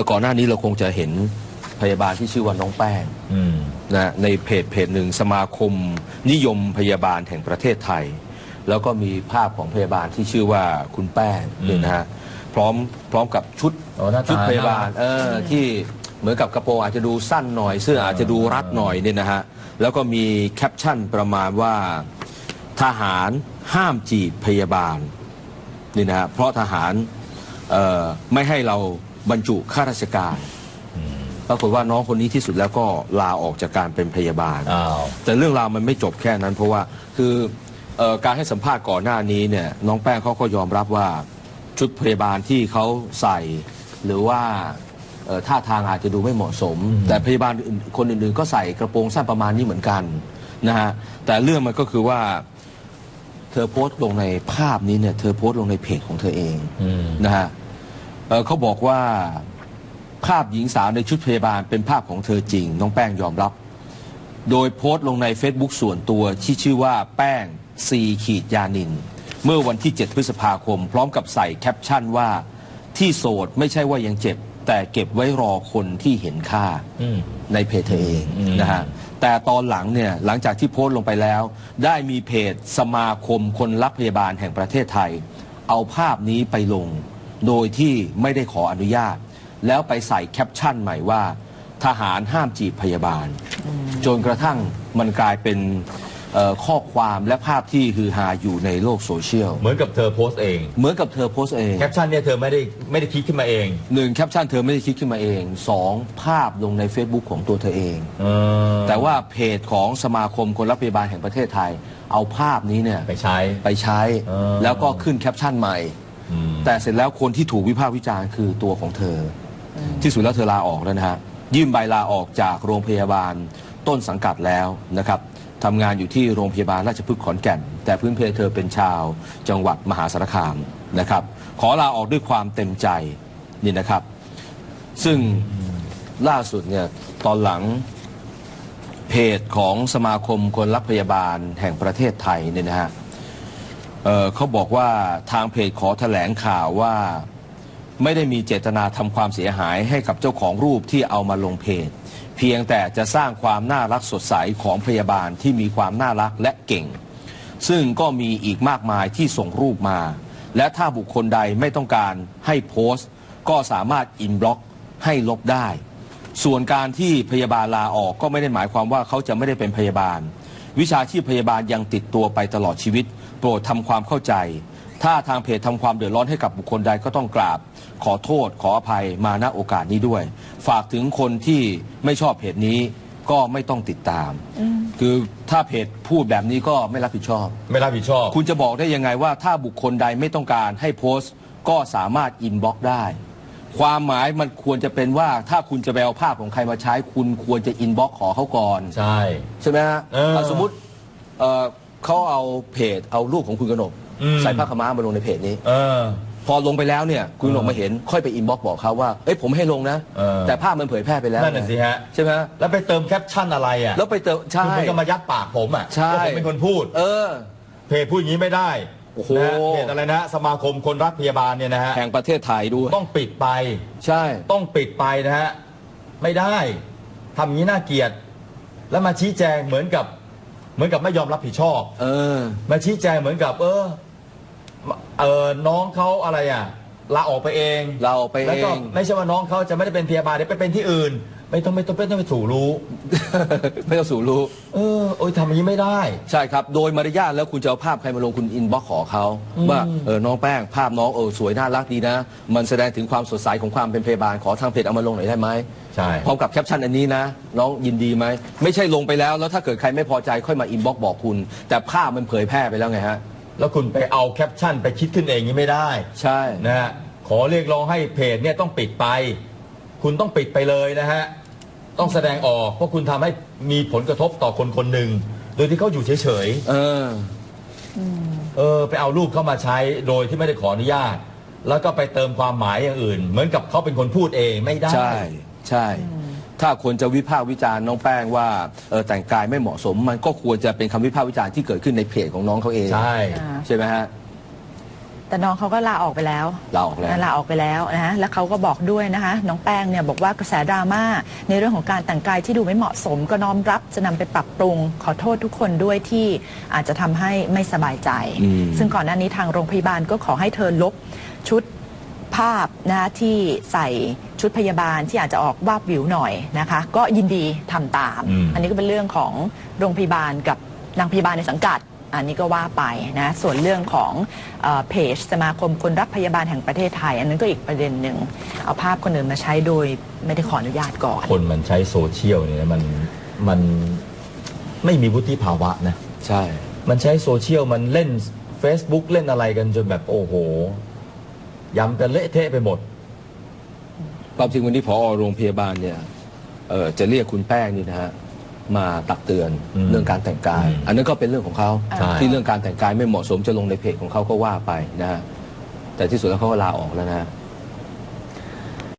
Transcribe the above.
อก่อนหน้านี้เราคงจะเห็นพยาบาลที่ชื่อว่าน้องแป้งอืม นะในเพจเพจหนึ่งสมาคมนิยมพยาบาลแห่งประเทศไทย แล้วก็มีภาพของพยาบาลที่ชื่อว่าคุณแป้งอืมเนี่ยนะฮะพร้อมพร้อมกับชุดโอ้หน้าตาชุดพยาบาลน่ารักเออที่เหมือนกับกระโปรงอาจจะดูสั้นหน่อย เสื้ออาจจะดูรัดหน่อยเนี่ยนะฮะแล้วก็มีแคปชั่นประมาณว่าทหารห้ามจีบพยาบาลนี่นะฮะเพราะทหารเอ่อไม่ให้เรา บรรจุข้าราชการปรากฏว่าน้องคนนี้ที่สุดแล้วก็ลาออกจากการเป็นพยาบาล อ้าว แต่เรื่องราวมันไม่จบแค่นั้น เพราะว่าคือเออการให้สัมภาษณ์ก่อนหน้านี้เนี่ยน้องแป้งเขาก็ยอมรับว่าชุดพยาบาลที่เขาใส่ หรือว่าเอ่อท่าทางอาจจะดูไม่เหมาะสม แต่พยาบาลอื่นคนอื่นๆ ก็ใส่กระโปรงสั้นประมาณนี้เหมือนกันนะฮะแต่เรื่องมันก็คือว่า เธอโพสต์ลงในภาพนี้เนี่ยเธอโพสต์ลงในเพจของเธอเองอืมนะฮะ เอ่อเขาบอกว่าภาพหญิงสาวในชุดพยาบาลเป็นภาพของเธอจริง น้องแป้งยอมรับ โดยโพสต์ลงใน Facebook ส่วนตัวที่ชื่อว่าแป้งซีขีดยานิน เมื่อวันที่ 7 พฤษภาคม พร้อมกับใส่แคปชั่นว่าที่โสดไม่ใช่ว่ายังเจ็บ แต่เก็บไว้รอคนที่เห็นค่าอืม ในเพจเธอเองอืม นะฮะแต่ตอนหลังเนี่ยหลังจากที่โพสต์ลงไปแล้ว ได้มีเพจสมาคมคนรักพยาบาลแห่งประเทศไทย เอาภาพนี้ไปลง โดยที่ไม่ได้ขออนุญาต แล้วไปใส่แคปชั่นใหม่ว่า ทหารห้ามจีบพยาบาล จนกระทั่งมันกลายเป็นเอ่อข้อความและภาพที่ฮือฮาอยู่ในโลกโซเชียล เหมือนกับเธอโพสต์เอง เหมือนกับเธอโพสต์เอง แคปชั่นเนี่ยเธอไม่ได้ไม่ได้คิดขึ้นมาเองหนึ่งแคปชั่นเธอไม่ได้คิดขึ้นมาเองสองภาพลงใน Facebook ของตัวเธอเองเออแต่ว่าเพจของสมาคมคนรับพยาบาลแห่งประเทศไทย เอาภาพนี้เนี่ยไปใช้ไปใช้เออแล้วก็ขึ้นแคปชั่นใหม่อืม แต่เสร็จแล้วคนที่ถูกวิพากษ์วิจารณ์คือตัวของเธออที่สุดแล้วเธอลาออกแล้วนะฮะยื่นใบลาออกจากโรงพยาบาลต้นสังกัดแล้วนะครับทำงานอยู่ที่โรงพยาบาลราชพฤกษ์ขอนแก่น แต่พื้นเพเธอเป็นชาว จังหวัดมหาสารคามนะครับ ขอลาออกด้วยความเต็มใจนี่นะครับ ซึ่งล่าสุดเนี่ยตอนหลังเพจของสมาคมคนรักพยาบาลแห่งประเทศไทยเนี่ยนะฮะ เอ่อเขาบอกว่าทางเพจขอแถลงข่าวว่าไม่ได้มีเจตนาทำความเสียหายให้กับเจ้าของรูปที่เอามาลงเพจ เพียงแต่จะสร้างความน่ารักสดใสของพยาบาลที่มีความน่ารักและเก่ง ซึ่งก็มีอีกมากมายที่ส่งรูปมา และถ้าบุคคลใดไม่ต้องการให้โพสต์ ก็สามารถอินบล็อกให้ลบได้ ส่วนการที่พยาบาลลาออกก็ไม่ได้หมายความว่าเขาจะไม่ได้เป็นพยาบาล วิชาชีพพยาบาลยังติดตัวไปตลอดชีวิต โปรดทำความเข้าใจ ถ้าทางเพจทำความเดือดร้อนให้กับบุคคลใดก็ต้องกราบ ขอโทษ ขออภัยมาณโอกาสนี้ด้วย ฝากถึงคนที่ไม่ชอบเพจนี้ก็ไม่ต้องติดตาม คือถ้าเพจพูดแบบนี้ก็ไม่รับผิดชอบ ไม่รับผิดชอบ คุณจะบอกได้ยังไงว่าถ้าบุคคลใดไม่ต้องการให้โพสต์ ก็สามารถอินบ็อกได้ ความหมายมันควรจะเป็นว่าถ้าคุณจะไปเอาภาพของใครมาใช้ คุณควรจะอินบ็อกขอเขาก่อน ใช่ ใช่ไหมฮะเออถ้าสมมติเอ่อเขาเอาเพจเอารูปของคุณกนกอืม ใส่ผ้าขาวม้ามาลงในเพจนี้ เออ พอลงไปแล้วเนี่ยคุณกนกมาเห็นค่อยไปอินบ็อกบอกเขาว่าเอ้ยผมไม่ให้ลงนะ เออ แต่ภาพมันเผยแพร่ไปแล้วนั่นน่ะสิฮะ ใช่ไหมฮะแล้วไปเติมแคปชั่นอะไรอะแล้วไปเติมใช่คุณมันก็มายัดปากผมอะใช่ ว่าผมเป็นคนพูด เออ เพจพูดอย่างนี้ไม่ได้ โอ้โหนะฮะเพจอะไรนะ สมาคมคนรักพยาบาลเนี่ยนะฮะแห่งประเทศไทยด้วย ต้องปิดไป ใช่ ต้องปิดไปนะฮะ ไม่ได้ทำอย่างนี้น่าเกลียด แล้วมาชี้แจงเหมือนกับ เหมือนกับไม่ยอมรับผิดชอบ เออ มาชี้แจงเหมือนกับ เออเออน้องเขาอะไรอะลาออกไปเองลาออกไปเอง แล้วก็ไม่ใช่ว่าน้องเขาจะไม่ได้เป็นพยาบาลเดี๋ยวไปเป็นที่อื่น ไม่ต้องไม่ต้องไม่ต้องไปสู่รู้ ไม่ต้องสู่รู้ เออโอ้ยทำอย่างนี้ไม่ได้ ใช่ครับ โดยมารยาทแล้วคุณจะเอาภาพใครมาลงคุณอินบ็อกขอเขาอืมว่าเออน้องแป้งภาพน้องเออสวยน่ารักดีนะ มันแสดงถึงความสดใสของความเป็นพยาบาลขอทางเพจเอามาลงหน่อยได้ไหมใช่ พร้อมกับแคปชั่นอันนี้นะ น้องยินดีไหม ไม่ใช่ลงไปแล้วแล้วถ้าเกิดใครไม่พอใจค่อยมาอินบ็อกบอกคุณ แต่ภาพมันเผยแพร่ไปแล้วไงฮะแล้วคุณไปเอาแคปชั่นไปคิดขึ้นเองอย่างนี้ไม่ได้ใช่นะฮะขอเรียกร้องให้เพจเนี่ยต้องปิดไป คุณต้องปิดไปเลยนะฮะ ต้องแสดงออกเพราะคุณทำให้มีผลกระทบต่อคนคนหนึ่ง โดยที่เขาอยู่เฉยเออ ๆ เออ ไปเอารูปเข้ามาใช้โดยที่ไม่ได้ขออนุญาต แล้วก็ไปเติมความหมายอย่างอื่น เหมือนกับเขาเป็นคนพูดเองไม่ได้ ใช่ใช่ ถ้าคนจะวิพากษ์วิจารณ์น้องแป้งว่าเออแต่งกายไม่เหมาะสม มันก็ควรจะเป็นคำวิพากษ์วิจารณ์ที่เกิดขึ้นในเพจของน้องเขาเองใช่ ใช่ไหมฮะ แต่น้องเขาก็ลาออกไปแล้วลาออกแล้ว นะลาออกไปแล้วนะฮะแล้วเขาก็บอกด้วยนะคะ น้องแป้งเนี่ยบอกว่ากระแสดราม่าในเรื่องของการแต่งกายที่ดูไม่เหมาะสม ก็น้อมรับจะนำไปปรับปรุง ขอโทษทุกคนด้วยที่อาจจะทำให้ไม่สบายใจ อืม ซึ่งก่อนหน้านี้ทางโรงพยาบาลก็ขอให้เธอลบชุด ภาพนะที่ใส่ชุดพยาบาลที่อาจจะออกวาบวิวหน่อยนะคะ ก็ยินดีทำตามอืมอันนี้ก็เป็นเรื่องของโรงพยาบาลกับนางพยาบาลในสังกัด อันนี้ก็ว่าไปนะส่วนเรื่องของเออเพจสมาคมคนรักพยาบาลแห่งประเทศไทย อันนั้นก็อีกประเด็นหนึ่งเอาภาพคนอื่นมาใช้โดยไม่ได้ขออนุญาตก่อน คนมันใช้โซเชียลเนี่ยมันมันไม่มีวุฒิภาวะนะใช่ มันใช้โซเชียลมันเล่น Facebook เล่นอะไรกันจนแบบโอ้โหยำกันเละเทะไปหมดความจริงวันนี้พอโรงพยาบาลเนี่ยเอ่อจะเรียกคุณแป้งนี่นะฮะ มาตักเตือนอืมเรื่องการแต่งกาย อืมอันนั้นก็เป็นเรื่องของเขาใช่ ที่เรื่องการแต่งกายไม่เหมาะสมจะลงในเพจของเขาก็ว่าไปนะฮะแต่ที่สุดแล้วเขาก็ลาออกแล้วนะฮะ